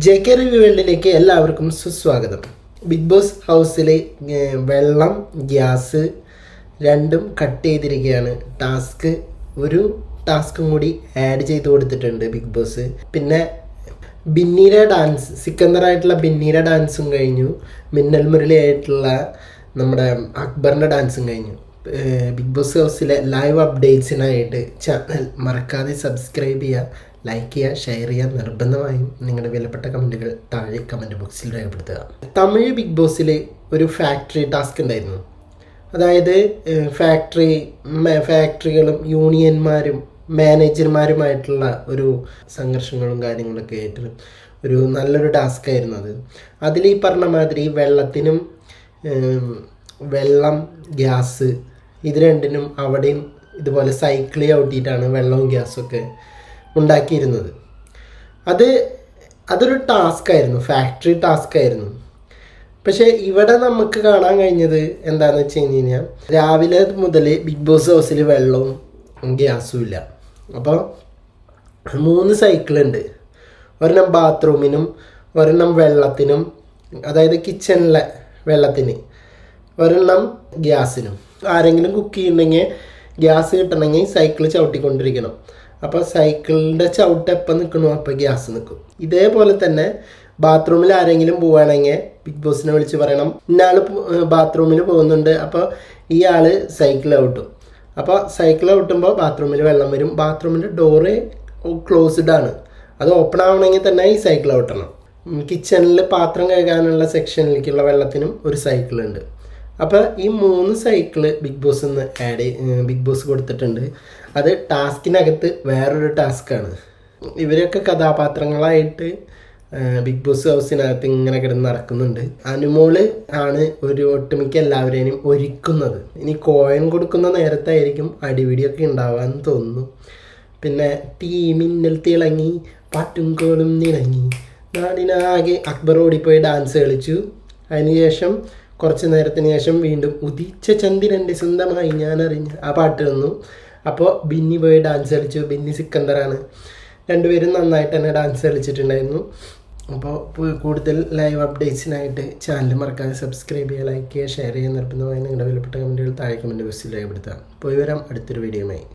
J K review വേൾഡിലേക്ക് എല്ലാവർക്കും സുസ്വാഗതം. ബിഗ് ബോസ് ഹൗസിലെ വെള്ളം ഗ്യാസ് രണ്ടും കട്ട് ചെയ്തിരിക്കുകയാണ്. ടാസ്ക് ഒരു ടാസ്കും കൂടി ആഡ് ചെയ്ത് കൊടുത്തിട്ടുണ്ട് ബിഗ് ബോസ് പിന്നെ ബിന്നീര ഡാൻസ് സിക്കന്ദറായിട്ടുള്ള ബിന്നീര ഡാൻസും കഴിഞ്ഞു. മിന്നൽ മുരളി ആയിട്ടുള്ള നമ്മുടെ അക്ബറിന്റെ ഡാൻസും കഴിഞ്ഞു. ബിഗ് ബോസ് ഹൗസിലെ ലൈവ് അപ്ഡേറ്റ്സിനായിട്ട് ചാനൽ മറക്കാതെ സബ്സ്ക്രൈബ് ചെയ്യുക. ലൈക്ക് ചെയ്യുക ഷെയർ ചെയ്യുക നിർബന്ധമായും നിങ്ങളുടെ വിലപ്പെട്ട കമന്റുകൾ താഴെ കമന്റ് ബോക്സിൽ രേഖപ്പെടുത്തുക. തമിഴ് ബിഗ് ബോസിൽ ഒരു ഫാക്ടറി ടാസ്ക് ഉണ്ടായിരുന്നു. അതായത് ഫാക്ടറി ഫാക്ടറികളും യൂണിയന്മാരും മാനേജർമാരുമായിട്ടുള്ള ഒരു സംഘർഷങ്ങളും കാര്യങ്ങളൊക്കെ ആയിട്ട് ഒരു നല്ലൊരു ടാസ്ക് ആയിരുന്നു അത്. അതിൽ ഈ പറഞ്ഞ മാതിരി വെള്ളത്തിനും വെള്ളം ഗ്യാസ് ഇത് രണ്ടിനും അവിടെയും ഇതുപോലെ സൈക്കിൾ ചവിട്ടിയിട്ടാണ് വെള്ളവും ഗ്യാസും ഒക്കെ ഉണ്ടാക്കിയിരുന്നത്. അത് അതൊരു ടാസ്ക് ആയിരുന്നു ഫാക്ടറി ടാസ്ക് ആയിരുന്നു. പക്ഷേ ഇവിടെ നമുക്ക് കാണാൻ കഴിഞ്ഞത് എന്താണെന്ന് വെച്ച് കഴിഞ്ഞ് കഴിഞ്ഞാൽ രാവിലെ മുതൽ ബിഗ് ബോസ് ഹൗസിൽ വെള്ളവും ഗ്യാസും ഇല്ല. അപ്പോൾ മൂന്ന് സൈക്കിളുണ്ട് ഒരെണ്ണം ബാത്റൂമിനും ഒരെണ്ണം വെള്ളത്തിനും അതായത് കിച്ചണിലെ വെള്ളത്തിന് ഒരെണ്ണം ഗ്യാസിനും. ആരെങ്കിലും കുക്ക് ചെയ്യുന്നുണ്ടെങ്കിൽ ഗ്യാസ് കിട്ടണമെങ്കിൽ സൈക്കിൾ ചവിട്ടിക്കൊണ്ടിരിക്കണം. അപ്പോൾ സൈക്കിളിന്റെ ചവിട്ട് എപ്പം നിൽക്കണോ അപ്പോൾ ഗ്യാസ് നിൽക്കും ഇതേപോലെ തന്നെ ബാത്റൂമിൽ ആരെങ്കിലും പോവുകയാണെങ്കിൽ ബിഗ് ബോസിനെ വിളിച്ച് പറയണം. ഇന്നാൾ ബാത്റൂമിൽ പോകുന്നുണ്ട്. അപ്പോൾ ആൾ സൈക്കിൾ ഔട്ടും അപ്പോൾ സൈക്കിൾ ഔട്ടുമ്പോൾ ബാത്റൂമിൽ വെള്ളം വരും. ബാത്റൂമിന്റെ ഡോറ് ക്ലോസ്ഡ് ആണ്. അത് ഓപ്പൺ ആവണമെങ്കിൽ തന്നെ ഈ സൈക്കിൾ ഔട്ടണം കിച്ചണിൽ പാത്രം കഴുകാനുള്ള സെക്ഷനിലേക്കുള്ള വെള്ളത്തിനും ഒരു സൈക്കിൾ ഉണ്ട്. അപ്പോൾ ഈ മൂന്ന് സൈക്കിൾ ബിഗ് ബോസ് നിന്ന് ആഡ് ബിഗ് ബോസ് കൊടുത്തിട്ടുണ്ട്. അത് ടാസ്കിനകത്ത് വേറൊരു ടാസ്ക്കാണ് ഇവരൊക്കെ കഥാപാത്രങ്ങളായിട്ട് ബിഗ് ബോസ് ഹൗസിനകത്ത് ഇങ്ങനെ കിടന്ന് നടക്കുന്നുണ്ട്. അനുമോൾ ആണ് ഒരു ഒട്ടുമിക്ക എല്ലാവരെയും ഒരുക്കുന്നത്. ഇനി കോയൻ കൊടുക്കുന്ന നേരത്തായിരിക്കും അടിപിടിയൊക്കെ ഉണ്ടാവാന്ന് തോന്നുന്നു. പിന്നെ തീ മിന്നൽ തിളങ്ങി പാറ്റും കോളും നിളങ്ങി നാടിനാകെ അക്ബർ ഓടിപ്പോയി ഡാൻസ് കളിച്ചു. അതിനുശേഷം കുറച്ച് നേരത്തിന് ശേഷം വീണ്ടും ഉദിച്ച ചന്ദ്രന്റെ സ്വന്തമായി ഞാൻ അറിഞ്ഞ ആ പാട്ട് വന്നു. അപ്പോൾ ബിന്നി പോയി ഡാൻസ് കളിച്ചു. ബിന്നി സിക്കന്ദറാണ്. രണ്ടുപേരും നന്നായിട്ട് തന്നെ ഡാൻസ് കളിച്ചിട്ടുണ്ടായിരുന്നു. അപ്പോൾ കൂടുതൽ ലൈവ് അപ്ഡേറ്റ്സിനായിട്ട് ചാനൽ മറക്കാതെ സബ്സ്ക്രൈബ് ചെയ്യുക ലൈക്ക് ചെയ്യുക ഷെയർ ചെയ്യുക നിർബന്ധമായി നിങ്ങളുടെ വിലപ്പെട്ട കമന്റുകൾ താഴെ കമന്റ് ബോക്സിൽ രേഖപ്പെടുത്താം പോയി വരാം. അടുത്തൊരു വീഡിയോയുമായി